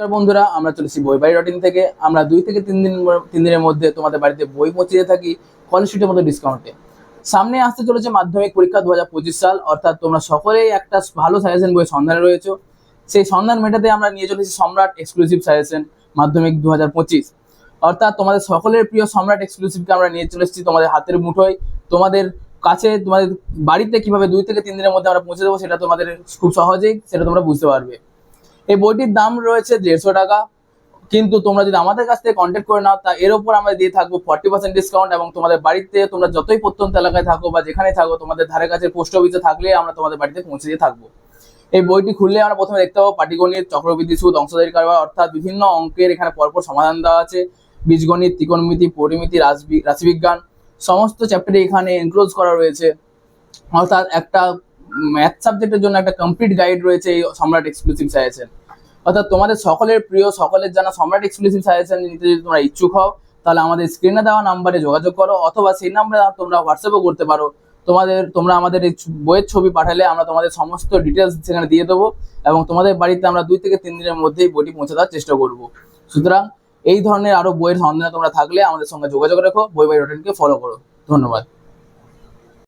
নমস্কার বন্ধুরা, আমরা চলেছি বই বাড়ি রটিন থেকে। আমরা দুই থেকে তিন দিন তিন দিনের মধ্যে তোমাদের বাড়িতে বই পৌঁছে থাকি কলেজ স্ট্রিটের মতো ডিসকাউন্টে সামনে আসতে চলেছে মাধ্যমিক পরীক্ষা দু হাজার পঁচিশ সাল, অর্থাৎ তোমরা সকলেই একটা ভালো সাজেশন বই সন্ধানে রয়েছে। সেই সন্ধান মেটাতে আমরা নিয়ে চলেছি সম্রাট এক্সক্লুসিভ সাজেশন মাধ্যমিক দু হাজার পঁচিশ। অর্থাৎ তোমাদের সকলের প্রিয় সম্রাট এক্সক্লুসিভকে আমরা নিয়ে চলে এসেছি তোমাদের হাতের মুঠোয়। তোমাদের কাছে, তোমাদের বাড়িতে কীভাবে দুই থেকে তিন দিনের মধ্যে আমরা পৌঁছে দেবো সেটা তোমাদের খুব সহজেই, সেটা তোমরা বুঝতে পারবে। এই বইটির দাম রয়েছে দেড়শো টাকা। কিন্তু তোমরা যদি আমাদের কাছ থেকে কন্ট্যাক্ট করে নাও, তা এর উপর আমরা দিয়ে থাকব ফর্টি পার্সেন্ট ডিসকাউন্ট এবং তোমাদের বাড়িতে তোমরা যতই প্রত্যন্ত এলাকায় থাকো বা যেখানে থাকো, তোমাদের ধারে কাছে পোস্ট অফিসে থাকলে আমরা তোমাদের বাড়িতে পৌঁছে দিয়ে থাকব। এই বইটি খুললে আমরা প্রথমে দেখতে পাবো পাটিগণিত, চক্রবৃদ্ধি সুদ, অংশধারী কারবার, অর্থাৎ বিভিন্ন অঙ্কের এখানে পরপর সমাধান দেওয়া আছে। বীজগণিত, ত্রিকোণমিতি, পরিমিতি রাশবি- রাশিবিজ্ঞান, সমস্ত চ্যাপ্টারে এখানে এনক্লোজ করা রয়েছে। অর্থাৎ একটা ম্যাথ সাবজেক্টের জন্য একটা কমপ্লিট গাইড রয়েছে এই সম্রাট এক্সক্লুসিভ সাজেশন অর্থাৎ তোমাদের সকলের প্রিয়, সকলের জানা সম্রাট এক্সক্লুসিভ সাজেশন নিতে যদি তোমরা ইচ্ছুক হও, তাহলে আমাদের স্ক্রিনে দেওয়া নাম্বারে যোগাযোগ করো, অথবা সেই নাম্বারে তোমরা হোয়াটসঅ্যাপও করতে পারো। তোমাদের, তোমরা আমাদের এই বইয়ের ছবি পাঠালে আমরা তোমাদের সমস্ত ডিটেলস সেখানে দিয়ে দেবো এবং তোমাদের বাড়িতে আমরা দুই থেকে তিন দিনের মধ্যেই বইটি পৌঁছে দেওয়ার চেষ্টা করব। সুতরাং এই ধরনের আরও বইয়ের সন্ধানে তোমরা থাকলে আমাদের সঙ্গে যোগাযোগ রেখো, বই বাই রটেনকে ফলো করো। ধন্যবাদ।